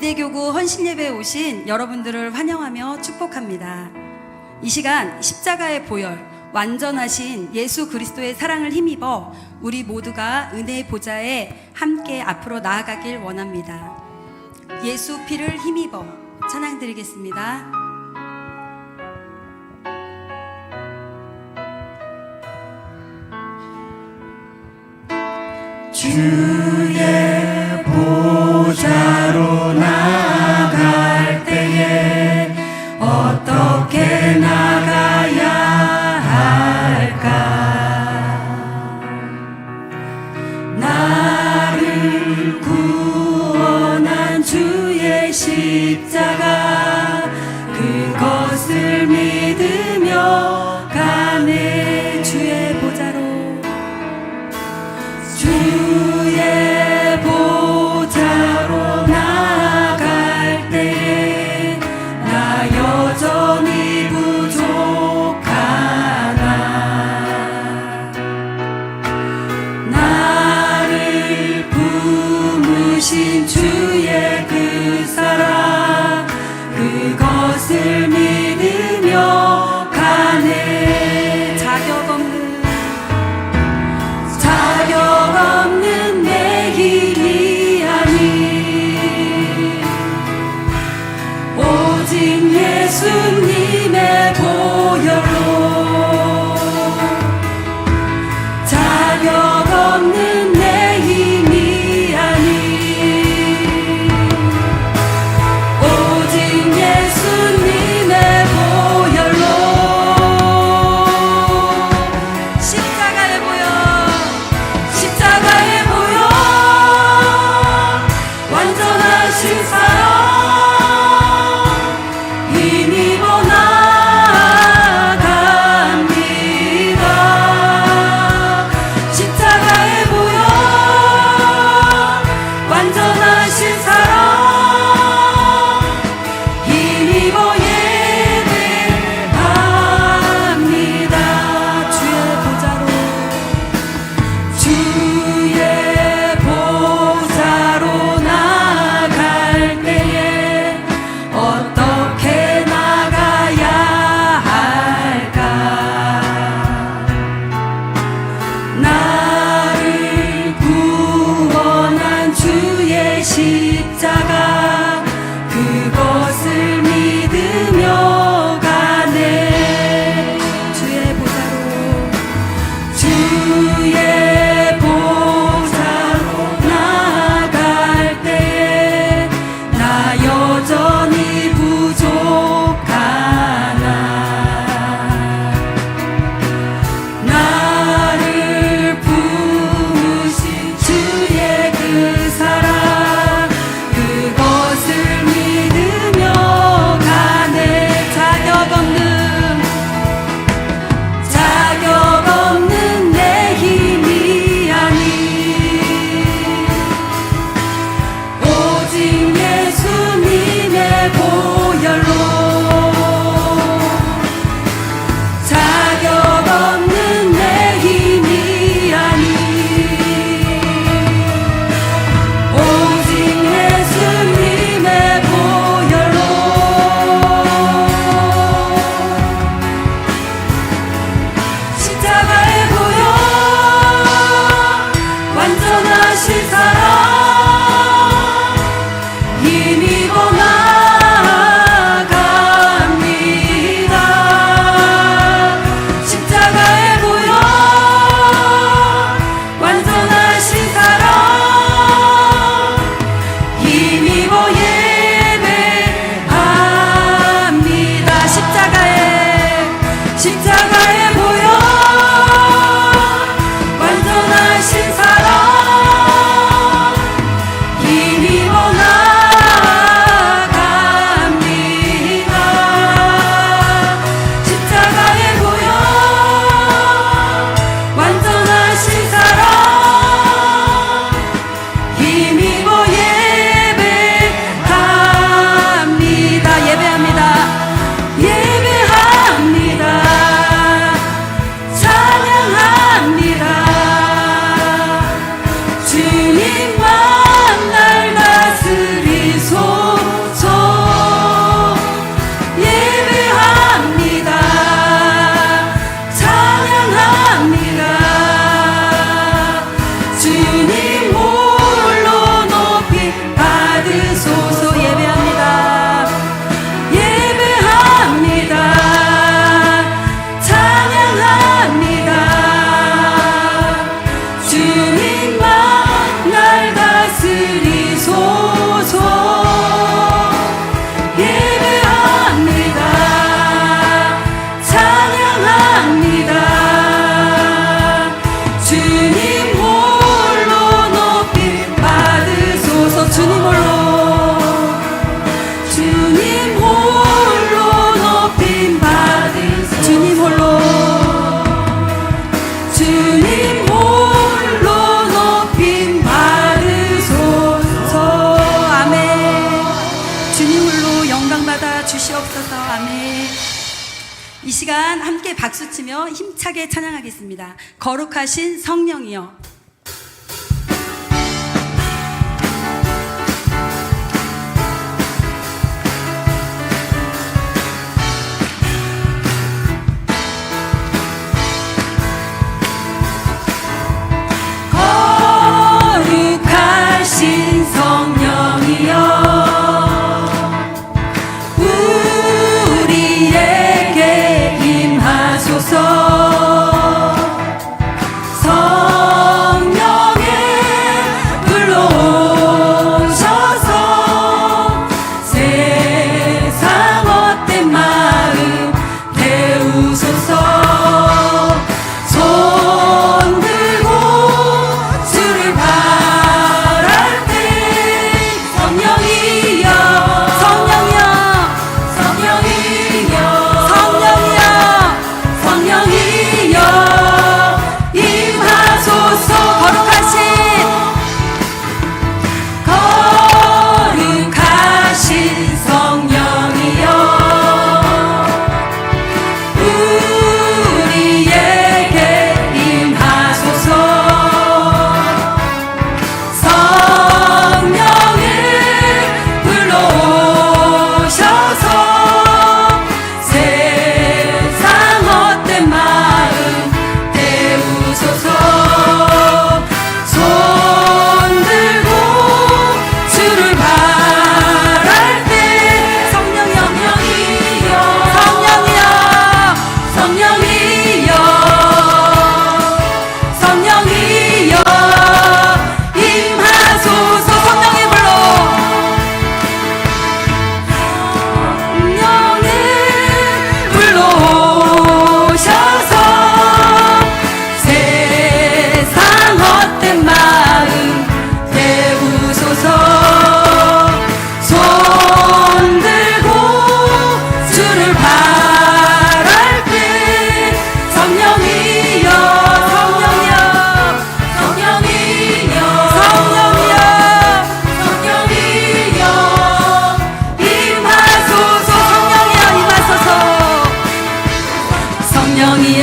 이대교구 헌신예배에 오신 여러분들을 환영하며 축복합니다. 이 시간 십자가의 보혈, 완전하신 예수 그리스도의 사랑을 힘입어 우리 모두가 은혜의 보좌에 함께 앞으로 나아가길 원합니다. 예수 피를 힘입어 찬양 드리겠습니다. 주 함께 찬양하겠습니다. 거룩하신 성령이여.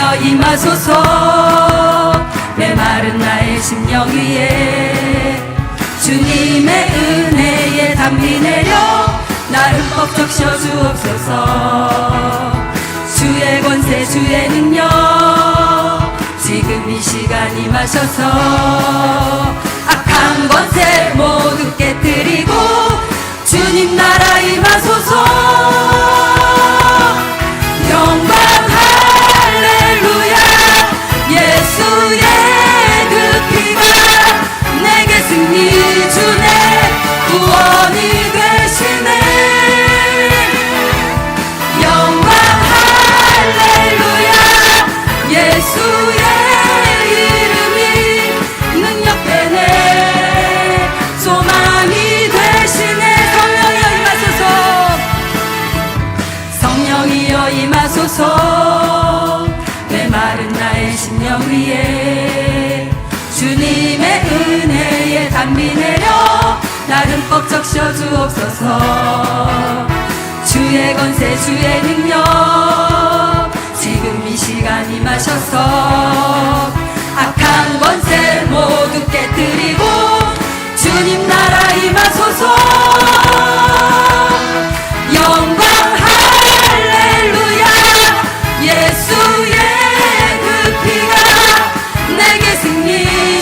하여 임하소서. 내 마른 나의 심령 위에 주님의 은혜에 담비 내려 나를 법적셔 주옵소서. 주의 권세 주의 능력 지금 이 시간 임하셔서 악한 권세 모두 깨뜨리고 주님 나라 임하소서. 예수의 능력. 지금 이 시간 임하셔서 악한 권세 모두 깨뜨리고 주님 나라 임하소서. 그 승리.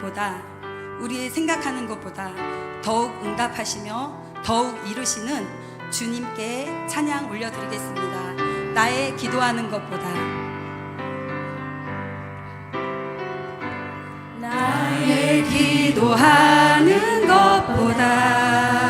것보다 우리의 생각하는 것보다 더욱 응답하시며 더욱 이루시는 주님께 찬양 올려드리겠습니다. 나의 기도하는 것보다 나의 기도하는 것보다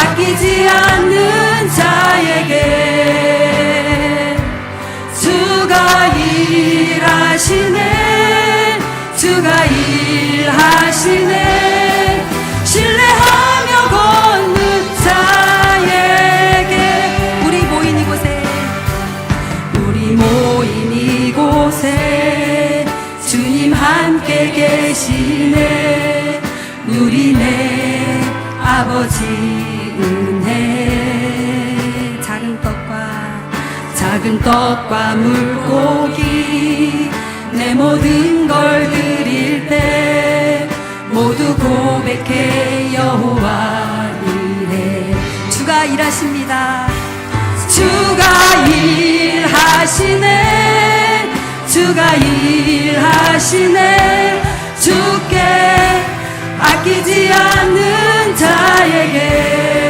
아끼지 않는 자에게 주가 일하시네 주가 일하시네. 신뢰하며 걷는 자에게 우리 모인 이곳에 우리 모인 이곳에 주님 함께 계시네. 누리네 아버지 은혜. 작은 떡과 작은 떡과 물고기 내 모든 걸 드릴 때 모두 고백해 여호와 이래. 주가 일하십니다. 주가 일하시네. 주가 일하시네. 주께 아끼지 않는 자에게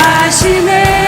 하시네